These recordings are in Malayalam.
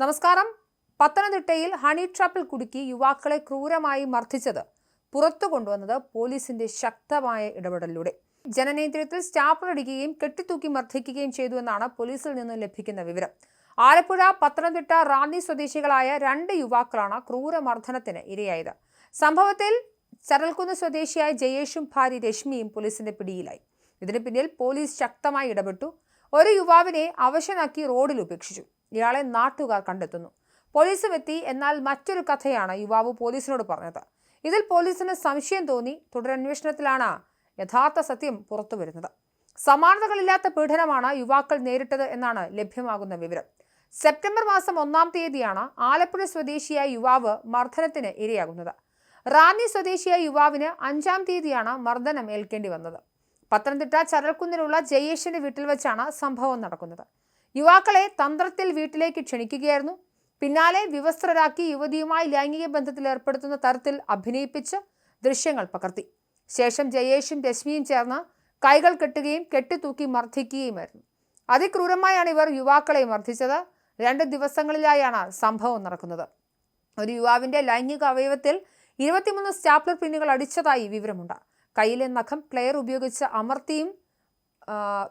നമസ്കാരം. പത്തനംതിട്ടയിൽ ഹണി ട്രാപ്പിൽ കുടുക്കി യുവാക്കളെ ക്രൂരമായി മർദ്ദിച്ചത് പുറത്തു കൊണ്ടുവന്നത് പോലീസിന്റെ ശക്തമായ ഇടപെടലിലൂടെ. ജനനേന്ദ്രിയത്തിൽ സ്റ്റാപ്പർ അടിക്കുകയും കെട്ടിത്തൂക്കി മർദ്ദിക്കുകയും ചെയ്തു എന്നാണ് പോലീസിൽ നിന്ന് ലഭിക്കുന്ന വിവരം. ആലപ്പുഴ പത്തനംതിട്ട റാന്നി സ്വദേശികളായ രണ്ട് യുവാക്കളാണ് ക്രൂരമർദ്ദനത്തിന് ഇരയായത്. സംഭവത്തിൽ ചരൽക്കുന്ന് സ്വദേശിയായ ജയേഷും ഭാര്യ രശ്മിയും പോലീസിന്റെ പിടിയിലായി. ഇതിന് പിന്നിൽ പോലീസ് ശക്തമായി ഇടപെട്ടു. ഒരു യുവാവിനെ അവശനാക്കി റോഡിൽ ഉപേക്ഷിച്ചു. ഇയാളെ നാട്ടുകാർ കണ്ടെത്തുന്നു. പോലീസും എത്തി. എന്നാൽ മറ്റൊരു കഥയാണ് യുവാവ് പോലീസിനോട് പറഞ്ഞത്. ഇതിൽ പോലീസിന് സംശയം തോന്നി. തുടരന്വേഷണത്തിലാണ് യഥാർത്ഥ സത്യം പുറത്തു വരുന്നത്. സമാനതകളില്ലാത്ത പീഡനമാണ് യുവാക്കൾ നേരിട്ടത് എന്നാണ് ലഭ്യമാകുന്ന വിവരം. സെപ്റ്റംബർ മാസം ഒന്നാം തീയതിയാണ് ആലപ്പുഴ സ്വദേശിയായ യുവാവ് മർദ്ദനത്തിന് ഇരയാകുന്നത്. റാന്നി സ്വദേശിയായ യുവാവിന് അഞ്ചാം തീയതിയാണ് മർദ്ദനം ഏൽക്കേണ്ടി വന്നത്. പത്തനംതിട്ട ചരൽക്കുന്നിലുള്ള ജയേഷിന്റെ വീട്ടിൽ വെച്ചാണ് സംഭവം നടക്കുന്നത്. യുവാക്കളെ തന്ത്രത്തിൽ വീട്ടിലേക്ക് ക്ഷണിക്കുകയായിരുന്നു. പിന്നാലെ വിവസ്ത്രരാക്കി യുവതിയുമായി ലൈംഗിക ബന്ധത്തിൽ ഏർപ്പെടുത്തുന്ന തരത്തിൽ അഭിനയിപ്പിച്ച് ദൃശ്യങ്ങൾ പകർത്തി. ശേഷം ജയേഷും രശ്മിയും ചേർന്ന് കൈകൾ കെട്ടുകയും കെട്ടിത്തൂക്കി മർദ്ദിക്കുകയുമായിരുന്നു. അതിക്രൂരമായാണ് ഇവർ യുവാക്കളെ മർദ്ദിച്ചത്. രണ്ട് ദിവസങ്ങളിലായാണ് സംഭവം നടക്കുന്നത്. ഒരു യുവാവിന്റെ ലൈംഗിക അവയവത്തിൽ ഇരുപത്തിമൂന്ന് സ്റ്റാപ്ലർ പിന്നുകൾ അടിച്ചതായി വിവരമുണ്ട്. കയ്യിലെ നഖം പ്ലെയർ ഉപയോഗിച്ച് അമർത്തിയും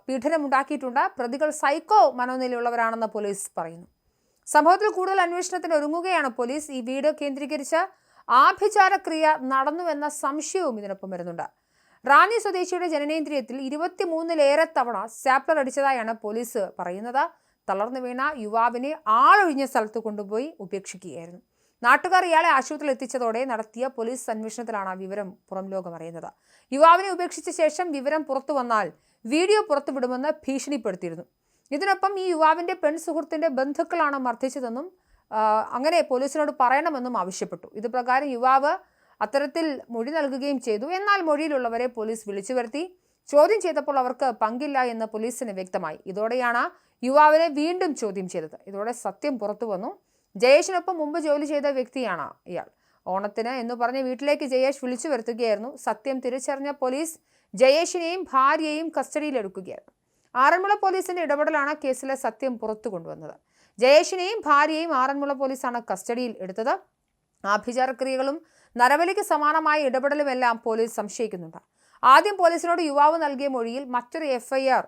പീഡനമുണ്ടാക്കിയിട്ടുണ്ട്. പ്രതികൾ സൈക്കോ മനോനിലയുള്ളവരാണെന്ന് പോലീസ് പറയുന്നു. സംഭവത്തിൽ കൂടുതൽ അന്വേഷണത്തിന് ഒരുങ്ങുകയാണ് പോലീസ്. ഈ വീട് കേന്ദ്രീകരിച്ച് ആഭിചാരക്രിയ നടന്നുവെന്ന സംശയവും ഇതിനൊപ്പം വരുന്നുണ്ട്. റാന്നി സ്വദേശിയുടെ ജനനേന്ദ്രിയത്തിൽ ഇരുപത്തിമൂന്നിലേറെ തവണ സ്റ്റാപ്ലർ അടിച്ചതായാണ് പോലീസ് പറയുന്നത്. തളർന്നു വീണ യുവാവിനെ ആളൊഴിഞ്ഞ സ്ഥലത്ത് കൊണ്ടുപോയി ഉപേക്ഷിക്കുകയായിരുന്നു. നാട്ടുകാർ ഇയാളെ ആശുപത്രിയിൽ എത്തിച്ചതോടെ നടത്തിയ പോലീസ് അന്വേഷണത്തിലാണ് വിവരം പുറം ലോകം അറിയുന്നത്. യുവാവിനെ ഉപേക്ഷിച്ച ശേഷം വിവരം പുറത്തു വന്നാൽ വീഡിയോ പുറത്തുവിടുമെന്ന് ഭീഷണിപ്പെടുത്തിയിരുന്നു. ഇതിനൊപ്പം ഈ യുവാവിന്റെ പെൺ സുഹൃത്തിന്റെ ബന്ധുക്കളാണ് മർദ്ദിച്ചതെന്നും അങ്ങനെ പോലീസിനോട് പറയണമെന്നും ആവശ്യപ്പെട്ടു. ഇത് പ്രകാരം യുവാവ് അത്തരത്തിൽ മൊഴി നൽകുകയും ചെയ്തു. എന്നാൽ മൊഴിയിലുള്ളവരെ പോലീസ് വിളിച്ചു വരുത്തി. ചോദ്യം ചെയ്തപ്പോൾ അവർക്ക് പങ്കില്ല എന്ന് പോലീസിന് വ്യക്തമായി. ഇതോടെയാണ് യുവാവിനെ വീണ്ടും ചോദ്യം ചെയ്തത്. ഇതോടെ സത്യം പുറത്തു വന്നു. ജയേഷിനൊപ്പം മുമ്പ് ജോലി ചെയ്ത വ്യക്തിയാണ് ഇയാൾ. ഓണത്തിന് എന്ന് പറഞ്ഞ് വീട്ടിലേക്ക് ജയേഷ് വിളിച്ചു വരുത്തുകയായിരുന്നു. സത്യം തിരിച്ചറിഞ്ഞ പോലീസ് ജയേഷിനെയും ഭാര്യയെയും കസ്റ്റഡിയിലെടുക്കുകയായിരുന്നു. ആറന്മുള പോലീസിന്റെ ഇടപെടലാണ് കേസിലെ സത്യം പുറത്തു കൊണ്ടുവന്നത്. ജയേഷിനെയും ഭാര്യയെയും ആറന്മുള പോലീസാണ് കസ്റ്റഡിയിൽ എടുത്തത്. ആഭിചാരക്രിയകളും നരബലിക്ക് സമാനമായ ഇടപെടലുമെല്ലാം പോലീസ് സംശയിക്കുന്നുണ്ട്. ആദ്യം പോലീസിനോട് യുവാവ് നൽകിയ മൊഴിയിൽ മറ്റൊരു എഫ്ഐആർ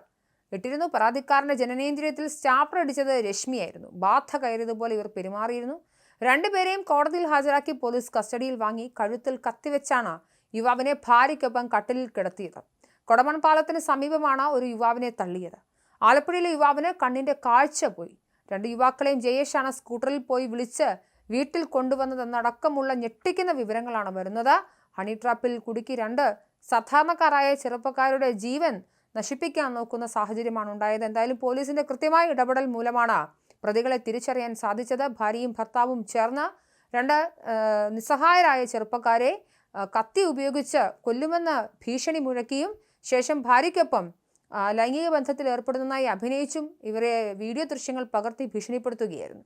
ഇട്ടിരുന്നു. പരാതിക്കാരന്റെ ജനനേന്ദ്രിയത്തിൽ സ്റ്റാപ്പർ അടിച്ചത് രശ്മിയായിരുന്നു. ബാധ കയറിയതുപോലെ ഇവർ പെരുമാറിയിരുന്നു. രണ്ടുപേരെയും കോടതിയിൽ ഹാജരാക്കി പോലീസ് കസ്റ്റഡിയിൽ വാങ്ങി കഴുത്തിൽ കത്തിവെച്ചാണ് യുവാവിനെ ഭാര്യയ്ക്കൊപ്പം കട്ടിലിൽ കിടത്തിയത്. കൊടമൺ പാലത്തിന് സമീപമാണ് ഒരു യുവാവിനെ തള്ളിയത്. ആലപ്പുഴയിലെ യുവാവിന് കണ്ണിന്റെ കാഴ്ച പോയി. രണ്ട് യുവാക്കളെയും ജയേഷാണ് സ്കൂട്ടറിൽ പോയി വിളിച്ച് വീട്ടിൽ കൊണ്ടുവന്നതെന്നടക്കമുള്ള ഞെട്ടിക്കുന്ന വിവരങ്ങളാണ് വരുന്നത്. ഹണി ട്രാപ്പിൽ കുടുക്കി രണ്ട് സാധാരണക്കാരായ ചെറുപ്പക്കാരുടെ ജീവൻ നശിപ്പിക്കാൻ നോക്കുന്ന സാഹചര്യമാണ് ഉണ്ടായത്. എന്തായാലും പോലീസിന്റെ കൃത്യമായ ഇടപെടൽ മൂലമാണ് പ്രതികളെ തിരിച്ചറിയാൻ സാധിച്ചത്. ഭാര്യയും ഭർത്താവും ചേർന്ന് രണ്ട് നിസ്സഹായരായ ചെറുപ്പക്കാരെ കത്തി ഉപയോഗിച്ച് കൊല്ലുമെന്ന് ഭീഷണി മുഴക്കിയും ശേഷം ഭാര്യയ്ക്കൊപ്പം ലൈംഗിക ബന്ധത്തിൽ ഏർപ്പെടുന്നതായി അഭിനയിച്ചും ഇവരെ വീഡിയോ ദൃശ്യങ്ങൾ പകർത്തി ഭീഷണിപ്പെടുത്തുകയായിരുന്നു.